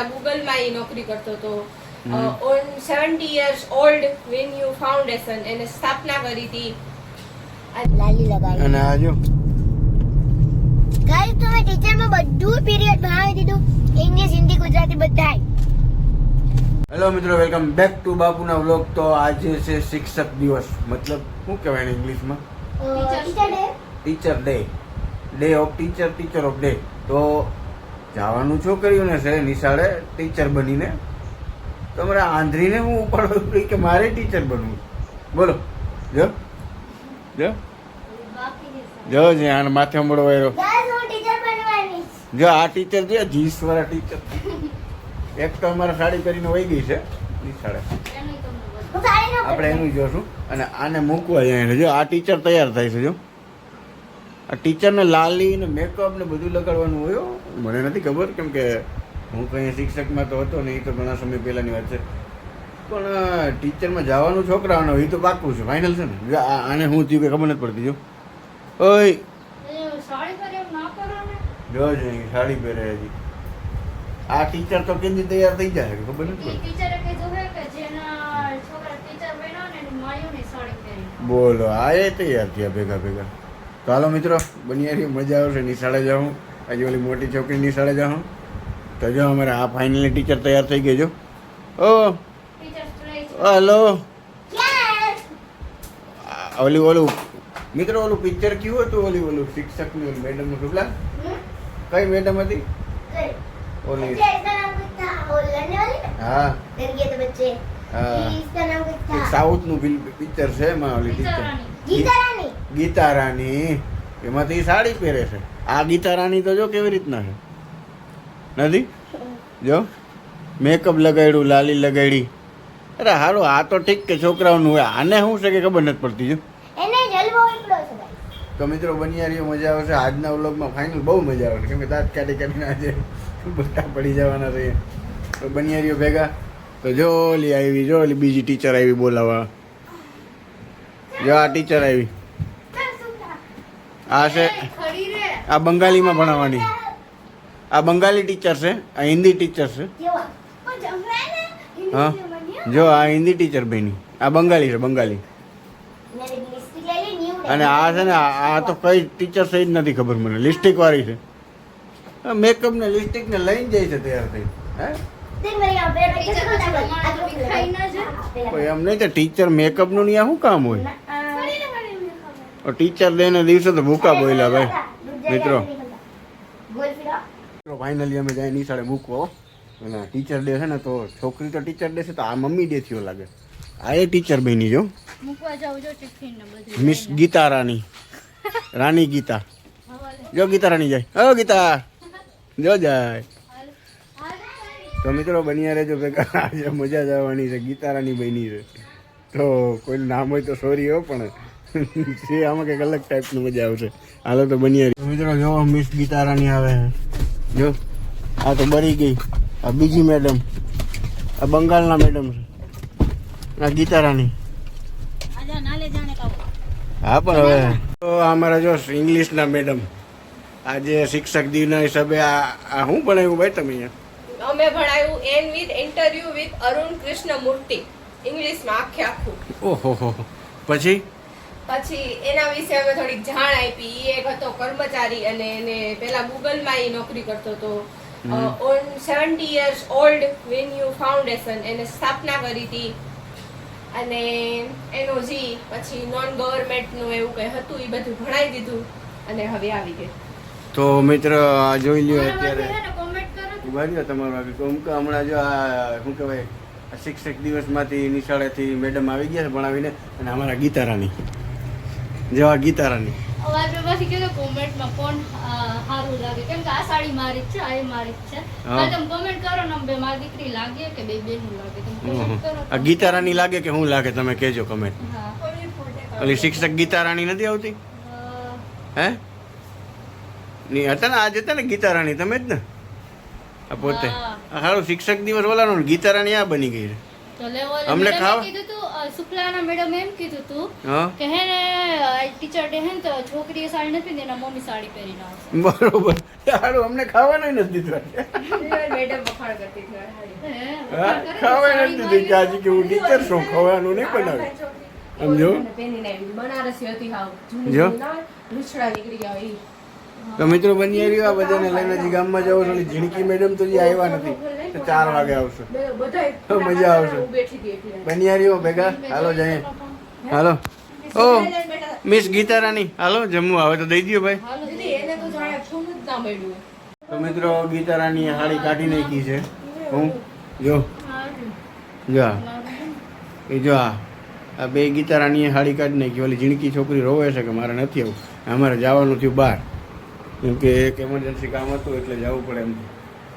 પેલા ગૂગલમાં એ નોકરી કરતો હતો. On seventy years old when you foundation એને સ્થાપના કરી હતી. લાલી લગાવી અને આજો ગાઈસ તો મેં ટીચરમાં બધું પીરિયડ ભણાવી દીધું. ઇંગ્લિશ હિન્દી ગુજરાતી બધાય. હેલો મિત્રો વેલકમ બેક ટુ બાપુના વ્લોગ તો આજે છે શિક્ષક દિવસ. મતલબ શું કહેવાય ને ઇંગ્લિશમાં teacher day teacher day day of teacher teacher of day તો જવાનું છોકરીઓને છે નિશાળે ટીચર બનીને. તમારે આંધળીને હું ઉપાડો કે મારે ટીચર બનવું બોલો. જો. જો. જો જે આને માથે મળો વાયરો. જો આ ટીચર છે જીસ વાળા ટીચર એક તો અમારે સાડી કરીને વહી ગઈ છે નિશાળે. આપણે એનું જોશું અને આને મૂકવા જાય જો આ ટીચર તૈયાર થાય છે જો. આ ટીચરને લાલી ને મેકઅપ ને બધું લગાડવાનું હોય મને નથી ખબર કેમ કે હું કંઈ શિક્ષકમાં તો હતો નહીં તો ઘણા સમય પહેલાંની વાત છે. પણ ટીચરમાં જવાનું છોકરાઓને એ તો પાકું છે ફાઇનલ છે ને. આને હું થયું કે ખબર નથી પડતી જો. ઓય. જો સાડી પહેરે હજી. આ ટીચર તો કેદી તૈયાર થઈ જાય ખબર નથી પડતી. બોલો આ એ તૈયાર થયા ભેગા ભેગા. તો હાલો મિત્રો બનિયાથી મજા આવશે નિશાળે જાઉં. આજે ઓલી મોટી છોકરી નિશાળે જાઉં. તો જો અમારે આ ફાઇનલી ટીચર તૈયાર થઈ ગઈ જો. ઓ હલો. ઓલી ઓલું મિત્રો ઓલું પિક્ચર કયું હતું ઓલી ઓલું શિક્ષકની ઓલી મેડમનું ટુકલા કઈ મેડમ હતી? ઓલી હા. હા. સાઉથનું પિક્ચર છે એમાં ઓલી પિક્ચર ગીતા રાની એમાંથી સાડી પહેરે છે. આ ગીતા રાની તો જો કેવી રીતના છે? નથી? જો મેકઅપ લગાડ્યું લાલી લગાડી. અરે હારું આ તો ઠીક કે છોકરાઓનું હોય. આને શું છે કે ખબર નથી પડતી જો. તો મિત્રો બનિયારીઓ મજા આવશે. આજના વ્લોગમાં ફાઇનલ બહુ મજા આવશે. કેમ કે દાંત કાઢી કાઢીને આજે બધા પડી જવાના છે. તો બનિયારીઓ ભેગા. તો જો ઓલી આવી જો ઓલી બીજી ટીચર આવી બોલાવવા. જો આ ટીચર આવી. આ છે આ બંગાળીમાં ભણાવવાની. આ બંગાળી ટીચર છે આ હિન્દી ટીચર છે. હા જો આ હિન્દી ટીચર બેની. આ બંગાળી છે બંગાળી. અને આ છે ને આ તો કઈ ટીચર છે જ નથી ખબર મને. લિસ્ટિક વાળી છે. મેકઅપ ને લિસ્ટિક ને લઈને જાય છે તૈયાર થઈ. હે? એમ નહીં તો ટીચર મેકઅપનું ત્યાં શું કામ હોય? ટીચર ડેના દિવસે તો ભૂકા બોલ્યા ભાઈ મિત્રો. મિત્રો ફાઇનલી અમે જાય નિશાળે મૂકવો અને ટીચર ડે છે ને તો છોકરી તો ટીચર ડે છે તો આ મમ્મી ડે થયો લાગે. આ એ ટીચર બની જો મિસ ગીતા રાની રાની ગીતા. જો ગીતા રાણી જાય. હો ગીતા. જો જાય. તો મિત્રો બન્યા રહેજો ભેગા. આજે મજા જવાની છે. ગીતા રાની બની છે. તો કોઈ નામ હોય તો સોરી હો પણ છે આમાં કંઈક અલગ ટાઈપની મજા આવશે. હાલો તો બની મિત્રો જો મિસ ગીતારાની આવે જો આ તો બરી ગઈ. આ બીજી મેડમ આ બંગાળના મેડમ છે. આ ગીતારાની. હા પણ હવે. તો અમારા જો ઇંગ્લિશના મેડમ આજે શિક્ષક દિનના હિસાબે આ શું ભણાવ્યું ભાઈ તમે અહીંયા? અમે ભણાવ્યું N with interview with Arun Krishnamurthy. ઇંગ્લિશમાં આખે આખું. ઓહો હો. પછી? પછી એના વિશે અમે થોડીક જાણ આપી. એ એક હતો કર્મચારી અને એને પેલા ગૂગલમાં એ નોકરી કરતો હતો. On seventy years old venue foundation એને સ્થાપના કરી હતી. અને એનો જી પછી નોન ગવર્મેન્ટનું એવું કંઈ હતું એ બધું ભણાવી દીધું અને હવે આવી ગયું તો મિત્ર આ જોઈ લ્યો અત્યારે. ઊભા રહ્યો તમારો આગળ તો કે હમણાં જો આ શું કહેવાય શિક્ષક દિવસમાંથી નિશાળેથી મેડમ આવી ગયા છે ભણાવીને અને અમારા ગીતારાની. જો આ ગીતારાની અવાજ પછી કીધું કોમેન્ટમાં કોણ સારું લાગે. કેમ કે આ સાડી મારી જ છે આ મારી જ છે. તમે કોમેન્ટ કરો ને બે મારી દીકરી લાગે કે બે બેનું લાગે. તમે કોમેન્ટ કરો. આ ગીતારાની લાગે કે શું લાગે તમે કહેજો કમેન્ટ હા. ઓલી શિક્ષક ગીતારાણી નથી આવતી? હે? ની હતા ને આજ હતા ને ગીતારાણી તમે જ ને? આ પોતે. હા. સારું શિક્ષક દિવસ ઓલાનો ને ગીતારાણી આ બની ગઈ છે. અમને ખાવા- શુક્લાના મેડમ એમ કીધું તું કે હે ને ટીચર ડે હે તો છોકરીએ સાડી નથી દેના મમ્મી સાડી પહેરીને આવશે. બરોબર. સારું અમને ખાવાનું નથી દીધું. મેડમ વખાણ કરતી હતી ખાવાનું નથી દીધું. કે આજે કે હું ટીચર છું ખાવાનું નહીં બનાવે? સમજો? બનારસી હતી હાવ. જો. જૂની લૂછડા નીકળી ગયા એ તો મિત્રો બની આવ્યો આ બધાને લઈને હજી ગામમાં જાવ છો ઝીણકી મેડમ તો જે આવ્યા નથી. તો ચાર વાગે આવશે. મજા આવશે. બનિયારીઓ ભેગા? હાલો જઈએ. હાલો. ઓ મિસ ગીતા રાની હાલો જમવું આવે તો દઈ દો ભાઈ. તો મિત્રો ગીતા રાની હાડી કાઢી નાખી છે. હું? જો. જો. એ જો આ. આ બે ગીતા રાનીએ હાડી કાઢી નાખી. ઓલી ઝીણકી છોકરી રોવે છે કે મારે નથી આવું? અમારે જવાનું થયું બહાર. કેમ કે એક એમરજન્સી કામ હતું એટલે જવું પડે એમ.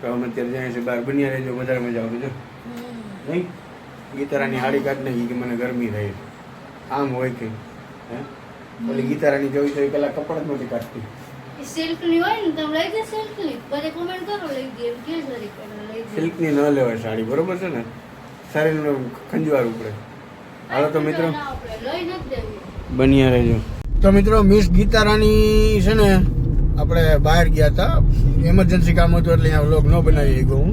તો અમે અત્યારે જાય છે બહાર બન્યા રહેજો વધારે મજા આવતી જો. નહીં? ગીતારાની હાડી કાઢ નહીં કે મને ગરમી થાય. આમ હોય કે હે? ઓલી ગીતારાની જોઈ તો એ પેલા કપડ જ નથી કાઢતી. સિલ્કની હોય ને તમે લઈ દે સિલ્કની બધે કોમેન્ટ કરો લઈ દે એમ કે જરીક લઈ દે સિલ્કની ન લેવાય સાડી બરોબર છે ને? સારી ખંજવાર ઉપડે. હાલો તો મિત્રો. બન્યા રહેજો. તો મિત્રો મિસ ગીતારાની છે ને આપણે બહાર ગયા હતા એમરજન્સી કામ હતું એટલે અહીંયા વ્લોગ ન બનાવી શક્યો હું.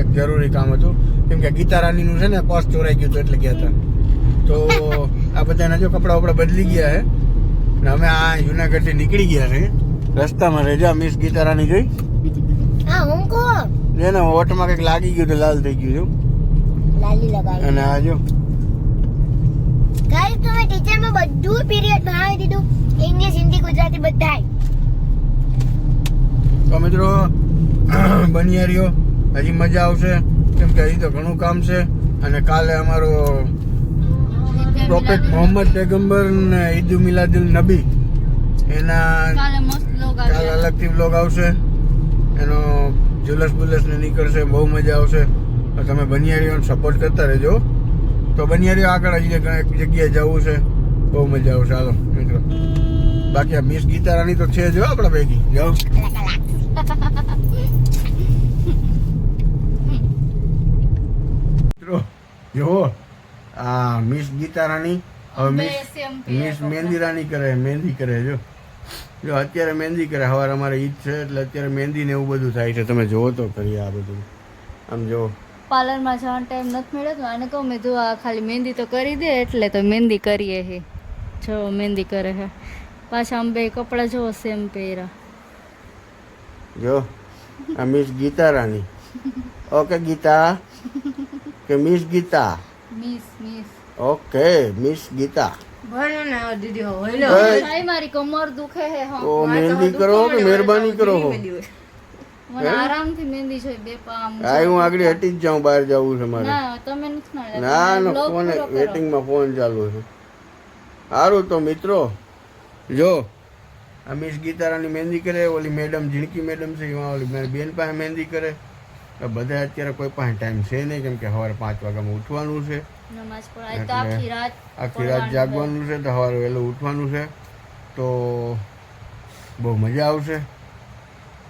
એક જરૂરી કામ હતું. કેમ કે ગીતા રાનીનું છે ને પર્સ ચોરાઈ ગયું હતું એટલે ગયા હતા. તો આ બધાના જો કપડાં વપડા બદલી ગયા છે ને અમે આ જુનાગઢથી નીકળી ગયા છે. રસ્તામાં રેજા મિસ ગીતા રાની જોઈ? હા હું કોણ? એને ઓટમાં કંઈક લાગી ગયું તો લાલ થઈ ગયું છે. અને આ જો. ગાઈસ તો મેં ટીચરમાં બધું પીરિયડ ભણાવી દીધું. ઇંગ્લિશ હિન્દી ગુજરાતી બધાય. તો મિત્રો બની રહ્યો. હજી મજા આવશે. કેમ કે હજી તો ઘણું કામ છે. અને કાલે અમારો પ્રોફેટ મોહમ્મદ પેગમ્બર ને ઈદ મિલાદુલ નબી. એના કાલે અલગથી બ્લોગ આવશે. એનો જુલસ બુલસ ને નીકળશે. બહુ મજા આવશે. તો તમે બનિયારીઓને સપોર્ટ કરતા રહેજો. તો બનિયારીઓ આગળ. હજી ઘણી જગ્યાએ જવું છે. બહુ મજા આવશે. હાલો મિત્રો. બાકી આ મિસ ગીતારાની તો છે જો આપણા ભેગી. જો જો આ મિસ ગીતારાની હવે મિસ મિસ મહેંદી રાની કરે મહેંદી કરે જો. જો અત્યારે મહેંદી કરે સવારે અમારે ઈદ છે એટલે અત્યારે મહેંદી ને એવું બધું થાય છે. તમે જોવો તો ખરી આ બધું. આમ જો પાર્લરમાં જવાનો ટાઈમ નથી મળ્યો તો આને કહું મેં જો આ ખાલી મહેંદી તો કરી દે એટલે તો મહેંદી કરીએ હે. જો મહેંદી કરે હે. પાછા આમ બે કપડાં જો સેમ પહેર્યા. જો આ મિસ ગીતા રાની ઓકે ગીતા. કે miss Geeta? Miss miss. Okay miss Geeta. મારી કમર દુખે હે તો મહેંદી કરો કે મહેરબાની કરો મને આરામથી મહેંદી છે બે પામ આ હું આગળ હટી જ જાઉં બહાર જવું છે મારે. ના તમે નથી ના ના ફોન. વેટિંગમાં ફોન ચાલુ છે. સારું તો મિત્રો જો. આ મિસ ગીતારાની મહેંદી કરે ઓલી મેડમ ઝીણકી મેડમ છે એમાં ઓલી મારી બેન પાસે મહેંદી કરે. તો બધા અત્યારે કોઈ પાસે ટાઈમ છે નહીં કેમ કે સવારે પાંચ વાગ્યામાં ઉઠવાનું છે. આખી રાત આખી રાત પડવાનું જાગવાનું છે તો સવારે વહેલું ઉઠવાનું છે. તો બહુ મજા આવશે.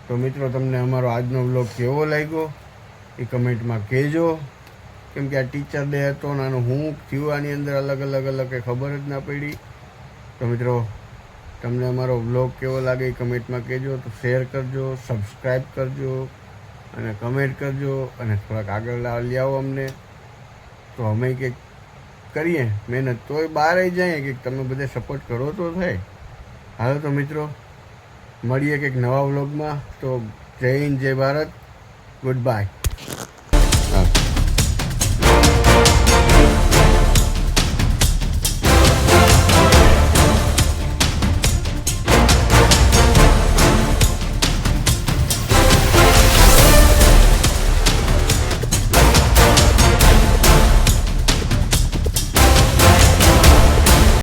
તો મિત્રો તમને અમારો આજનો બ્લોગ કેવો લાગ્યો એ કમેન્ટમાં કહેજો. કેમ કે આ ટીચર ડે હતો અને હું થયું આની અંદર અલગ અલગ અલગ કંઈ ખબર જ ના પડી. તો મિત્રો તમને અમારો બ્લોગ કેવો લાગે કમેન્ટમાં કહેજો. તો શેર કરજો સબસ્ક્રાઈબ કરજો અને કમેન્ટ કરજો અને થોડાક આગળ લઈ આવો અમને. તો અમે કંઈક કરીએ. મહેનત તોય બહાર આવી જાય કે તમે બધે સપોર્ટ કરો તો થાય. હાલો તો મિત્રો, મળીએ કંઈક નવા વ્લોગમાં તો જય હિન્દ, જય ભારત. Good bye